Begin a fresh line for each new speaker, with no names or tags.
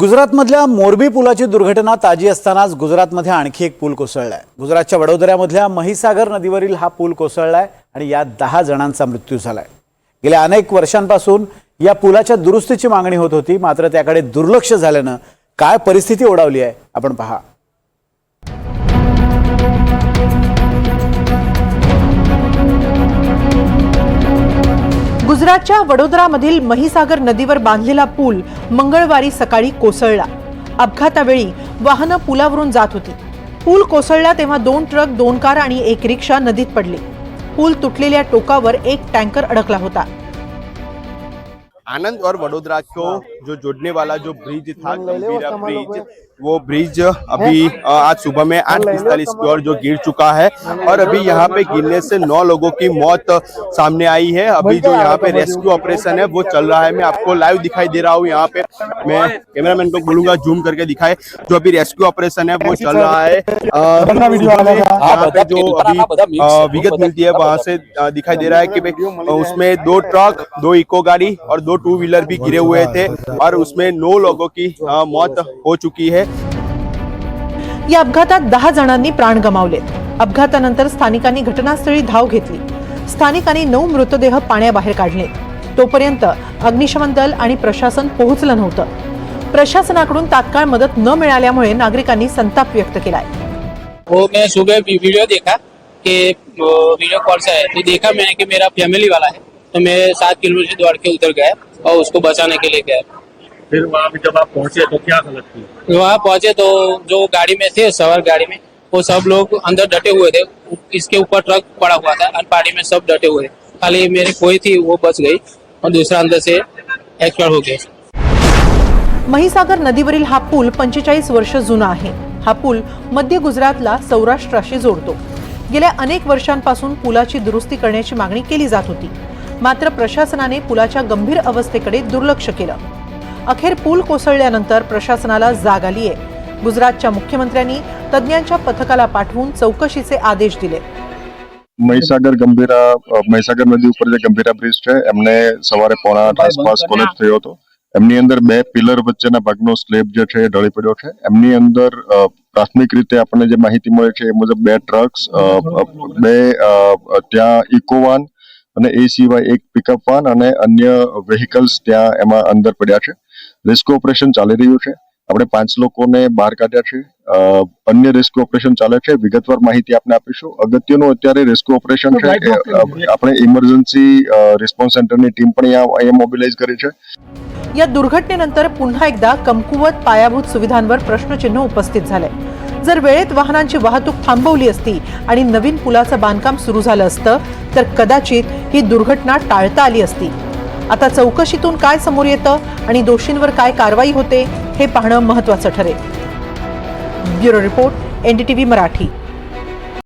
गुजरातमधल्या मोरबी पुलाची दुर्घटना ताजी असतानाच गुजरातमध्ये आणखी एक पूल कोसळलाय. गुजरातच्या वडोदऱ्यामधल्या महिसागर नदीवरील हा पूल कोसळलाय आणि यात दहा जणांचा मृत्यू झालाय. गेल्या अनेक वर्षांपासून या पुलाच्या दुरुस्तीची मागणी होत होती मात्र त्याकडे दुर्लक्ष झाल्यानं काय परिस्थिती ओढावली आहे आपण पहा.
गुजरातच्या वडोदरामधील महिसागर नदीवर बांधलेला पूल मंगळवारी सकाळी कोसळला. अपघातावेळी वाहनं पुलावरून जात होती. पूल कोसळला तेव्हा दोन ट्रक दोन कार आणि एक रिक्षा नदीत पडले. पूल तुटलेल्या टोकावर एक टँकर अडकला होता.
आनंद और वडोदरा को जो जोड़ने वाला जो ब्रिज था गंभीरा ब्रिज वो ब्रिज अभी आज सुबह में आठ पिस्तालीस की ओर जो गिर चुका है और अभी यहाँ पे गिरने से नौ लोगों की मौत सामने आई है। अभी जो यहाँ पे रेस्क्यू ऑपरेशन है वो चल रहा है। मैं आपको लाइव दिखाई दे रहा हूँ यहाँ पे। मैं कैमरामैन को बोलूँगा जूम करके दिखाए। जो अभी रेस्क्यू ऑपरेशन है वो चल रहा है। यहाँ पे जो अभी विगत मिलती है वहाँ से दिखाई दे रहा है की उसमें दो ट्रक दो इको गाड़ी और दो टू व्हीलर भी गिरे हुए थे। और उसमें नौ लोगों की मौत हो चुकी है।
या अपघातात दहा जणांनी प्राण गमावले अपघातानंतर स्थानिकांनी घटनास्थळी धाव घेतली. स्थानिकांनी नऊ मृतदेह पाण्याबाहेर काढले तोपर्यंत अग्निशमन दल आणि प्रशासन पोहोचलं नव्हतं. प्रशासनाकडून तात्काळ मदत न मिळाल्यामुळे नागरिकांनी संताप व्यक्त केलाय.
वो मैं सुबह भी वीडियो देखा कि वीडियो कॉल से आया। तो देखा मैंने कि मेरा फैमिली वाला है। तो मैं सात किलोमीटर दौड़ के उधर गया और उसको बचाने के लिए गया।
फिर वहाँ पे जब आप पहुंचे तो क्या हालत थी?
वहाँ पहुंचे तो जो गाड़ी में थे सवार गाड़ी में वो सब लोग अंदर डटे हुए थे। इसके ऊपर ट्रक पड़ा हुआ था और पानी में सब डटे हुए। थे खाली मेरी कोई थी वो बच गई और दूसरा अंदर से एक्सपायर हो गया।
महिसागर नदीवरील हा पूल पंचेचाळीस वर्ष जुना आहे. हा पूल मध्य गुजरातला सौराष्ट्राशी जोडतो. गेल्या अनेक वर्षांपासून पुलाची दुरुस्ती करण्याची मागणी केली जात होती. मात्र प्रशासनाने पुलाच्या गंभीर अवस्थेकडे दुर्लक्ष केलं अखेर पूल कोसळल्यानंतर प्रशासनाला जाग आलीये गुजरातच्या मुख्यमंत्र्यांनी तज्ज्ञांच्या पथकाला पाठवून चौकशीचे આદેશ दिले
મહીસાગર ગંભીરા અ, મહીસાગર નદી ઉપર જે ગંભીરા બ્રિજ છે એમને સવારે પોણા આઠ આસપાસ કોલેજ થયો હતો એમની અંદર બે પિલર વચ્ચેના ભાગનો સ્લેબ જે છે એ ઢળી પડ્યો છે એમની અંદર અ, પ્રાથમિક રીતે આપણને જે માહિતી મળે છે એ મુજબ બે ટ્રક્સ અ, અ, બે અ, અ, ત્યાં ઇકોવાન અને એ સિવાય એક પિકઅપ વાન અને અન્ય વેહિકલ્સ ત્યાં એમાં અંદર પડ્યા છે રેસ્ક્યુ ઓપરેશન ચાલી રહ્યું છે આપણે પાંચ લોકોને બહાર કાઢ્યા છે અ, અન્ય રેસ્ક્યુ ઓપરેશન ચાલે છે વિગતવાર માહિતી આપને આપીશું અગત્યનું અત્યારે રેસ્ક્યુ ઓપરેશન છે એ, અ, આપણે ઇમરજન્સી રિસ્પોન્સ સેન્ટરની ટીમ પણ અહીંયા અહીંયા મોબિલાઇઝ કરી છે
या दुर्घटनेनंतर पुन्हा एकदा कमकुवत पायाभूत सुविधांवर प्रश्नचिन्ह उपस्थित झाले जर वेळेत वाहनांची वाहतूक थांबवली असती आणि नवीन पुलाचं बांधकाम सुरू झालं असतं तर कदाचित ही दुर्घटना टाळता आली असती. आता चौकशीतून काय समोर येतं आणि दोषींवर काय कारवाई होते हे पाहणं महत्वाचं ठरेल. Bureau report NDTV Marathi.